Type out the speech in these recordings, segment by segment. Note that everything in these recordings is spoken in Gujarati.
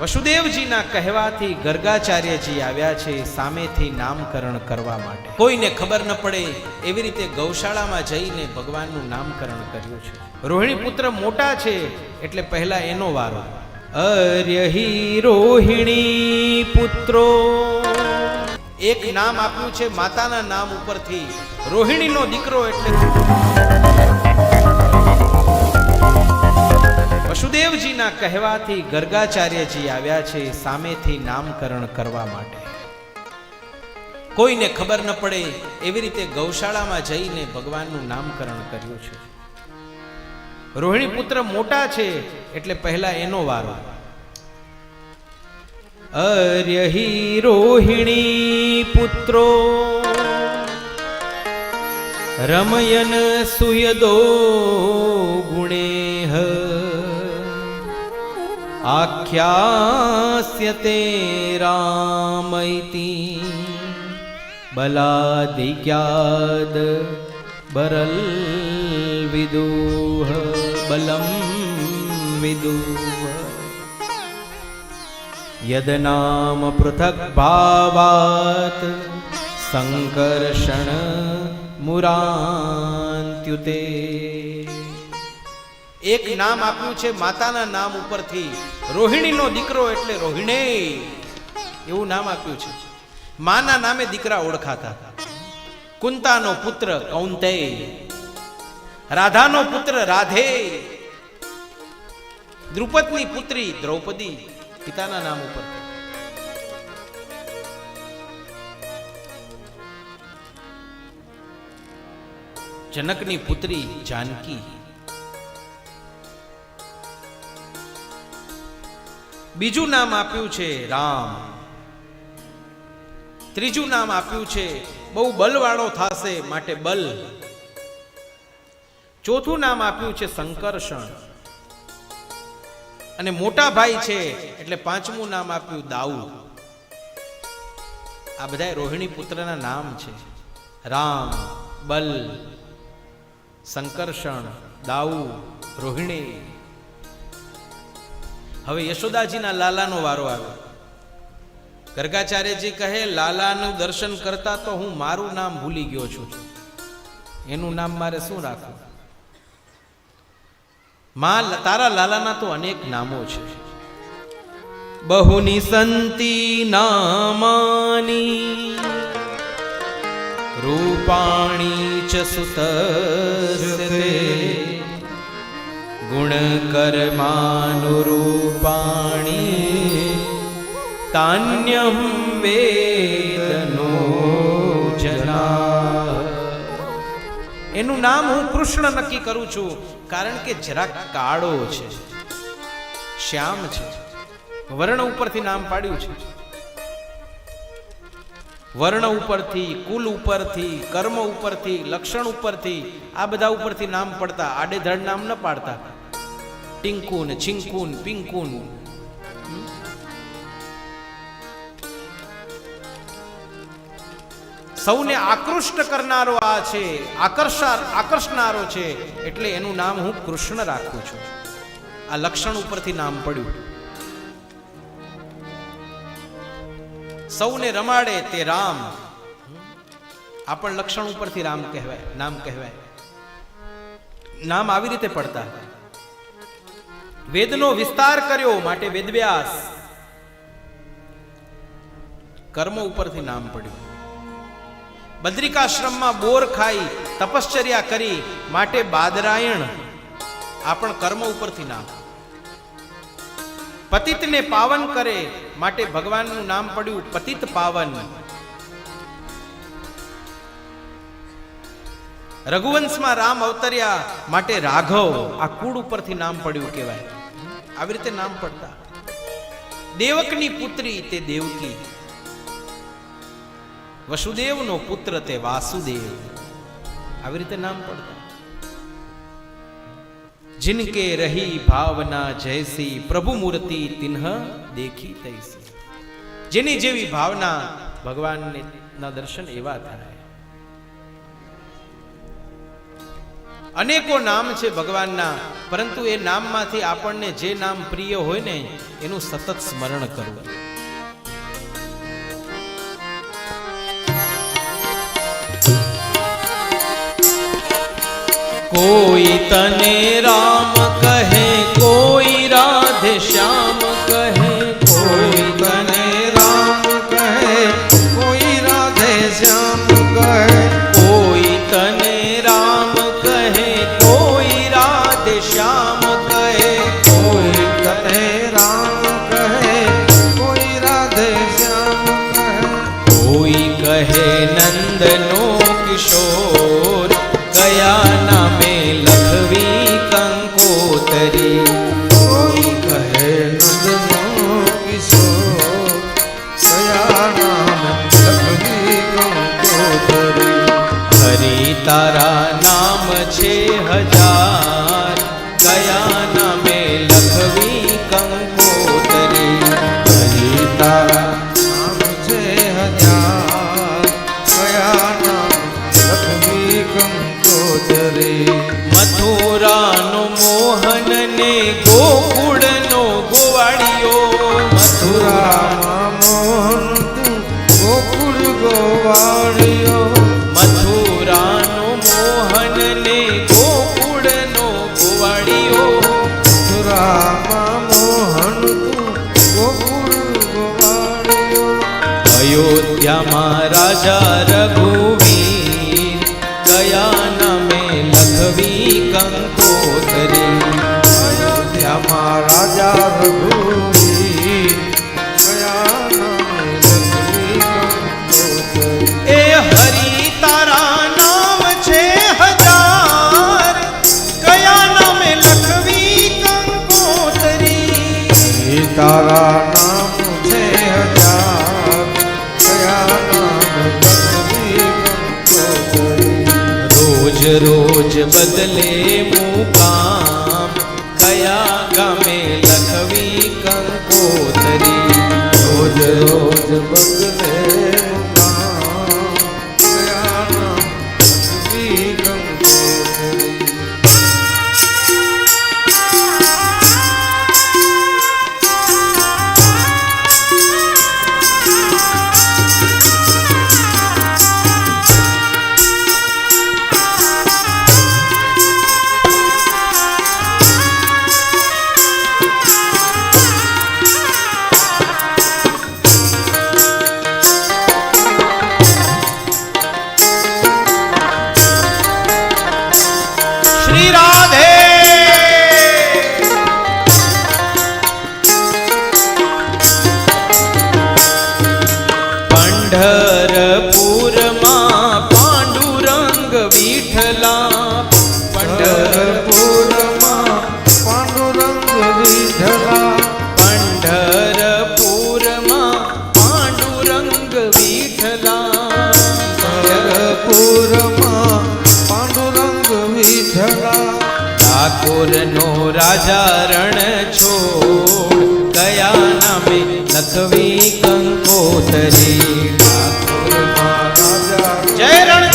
વસુદેવજીના કહેવાથી ગર્ગાચાર્યજી આવ્યા છે સામેથી નામકરણ કરવા માટે. કોઈને ખબર ન પડે એવી રીતે ગૌશાળામાં જઈને ભગવાનનું નામકરણ કર્યું છે. રોહિણી પુત્ર મોટા છે એટલે પહેલા એનો વારો. અર્યહી રોહિણી પુત્રો એક નામ આપ્યું છે, માતાના નામ ઉપરથી. રોહિણીનો દીકરો એટલે વસુદેવજીના કહેવાથી ગર્ગાચાર્યજી આવ્યા છે સામેથી નામકરણ કરવા માટે. કોઈને ખબર ન પડે એવી રીતે ગૌશાળામાં જઈને ભગવાનનું નામકરણ કર્યું છે. રોહિણી પુત્ર મોટા છે એટલે પહેલા એનો વારો. અર્યહી રોહિણી પુત્રો રમયન સુયદો आख्यास्यते राम इति। बलादिज्ञाद् बरलं विदुह बलं विदुह। यदनाम पृथक् भावात् सङ्कर्षणमुरान्त्युते એક નામ આપ્યું છે માતાના નામ ઉપરથી. રોહિણીનો દીકરો એટલે રોહિણે. એવું નામ આપ્યું છે. માના નામે દીકરા ઓળખાતા કુંતાનો પુત્ર કૌંતે રાધાનો પુત્ર રાધે. દ્રુપદની પુત્રી દ્રૌપદી પિતાના નામ ઉપર. જનકની પુત્રી જાનકી. બીજું નામ આપ્યું છે રામ. ત્રીજું નામ આપ્યું છે બહુ બલવાળો થશે માટે બલ. ચોથું નામ આપ્યું છે સંકર્ષણ. અને મોટા ભાઈ છે એટલે પાંચમું નામ આપ્યું દાઉદ. આ બધા રોહિણી પુત્રના નામ છે. રામ, બલ, સંકર્ષણ દાઉ રોહિણી. હવે યશોદાજીના લાલાનો વારો આવ્યો. ગર્ગાચાર્યજી કહે, લાલાનું દર્શન કરતા તો હું મારું નામ ભૂલી ગયો છું. એનું નામ મારે શું રાખવું? માં તારા લાલાના તો અનેક નામો છે. બહુની સંતી નામાની, રૂપાણી ચ સુતસ્તે ગુણકર્માનુરૂપાણી તાન્યમ વેદનો જના એનું નામ હું કૃષ્ણ નક્કી કરું છું, કારણ કે જરાક કાળો છે, શ્યામ છે, વર્ણ ઉપરથી નામ પાડ્યું છે. વર્ણ ઉપરથી, કુલ ઉપરથી, કર્મ ઉપરથી, લક્ષણ ઉપરથી, આ બધા ઉપરથી નામ પડતા, આડેધડ નામ ન પાડતા. ટિંકુન, છીંકુન, પિંકુન. સૌને આકૃષ્ટ કરનારો આ છે, આકર્ષા, આકર્ષનારો છે, એટલે એનું નામ હું કૃષ્ણ રાખું છું. આ લક્ષણ ઉપરથી નામ પડ્યું. સૌને રમાડે તે રામ. આ પણ લક્ષણ ઉપરથી રામ કહેવાય, નામ કહેવાય. નામ આવી રીતે પડતા. વેદનો વિસ્તાર કર્યો માટે વેદવ્યાસ કર્મ ઉપરથી નામ પડ્યું. બદ્રિકાશ્રમમાં બોર ખાઈ તપશ્ચર્યા કરી માટે બાદરાયણ. આ પણ કર્મ ઉપરથી નામ. પતિતને પાવન કરે માટે ભગવાનનું નામ પડ્યું પતિત પાવન. રઘુવંશમાં રામ અવતર્યા માટે રાઘવ. આ કુળ ઉપરથી નામ પડ્યું કહેવાય. આવી રીતે નામ પડતા. દેવકની પુત્રી તે દેવકી. વસુદેવનો પુત્ર તે વાસુદેવ. આવી રીતે નામ પડતા. જિનકે રહી ભાવના જયસી પ્રભુ મૂર્તિ તિન્હ દેખી તૈસી. જેની જેવી ભાવના ભગવાનના દર્શન એવા થાય. અનેકો નામ છે ભગવાનના, પરંતુ એ નામમાંથી આપણને જે નામ પ્રિય હોય ને, એનું સતત સ્મરણ કરવું. કોઈ તને રામ એ તારા નામ છે હજાર. કયા નામે લખવી કંકોતરી. હરી તારા નામ છે હજાર. કયા નામ લખવી કંકોતરી. بدلے चरण छो गया न में लखवी कंकोतरी। जय रण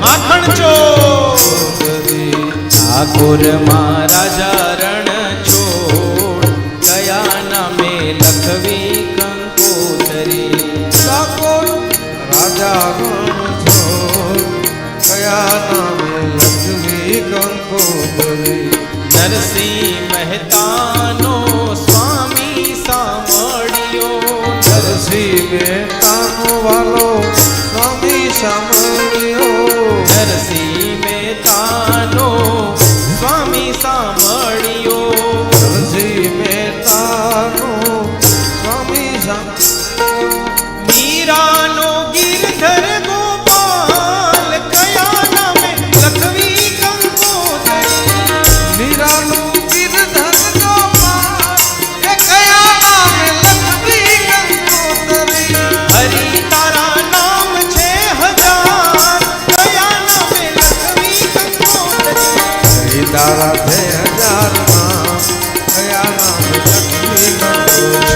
माखन चोरी ठाकुर महाराज रण छोड़ गया न में लखवी कंकोतरी। ठाकुर राजा रण छोड़ गया नाम લોકો બોલે નરસિંહ મહેતાનો સ્વામી સાંભળ્યો નરસિંહ મહેતાનો વાલો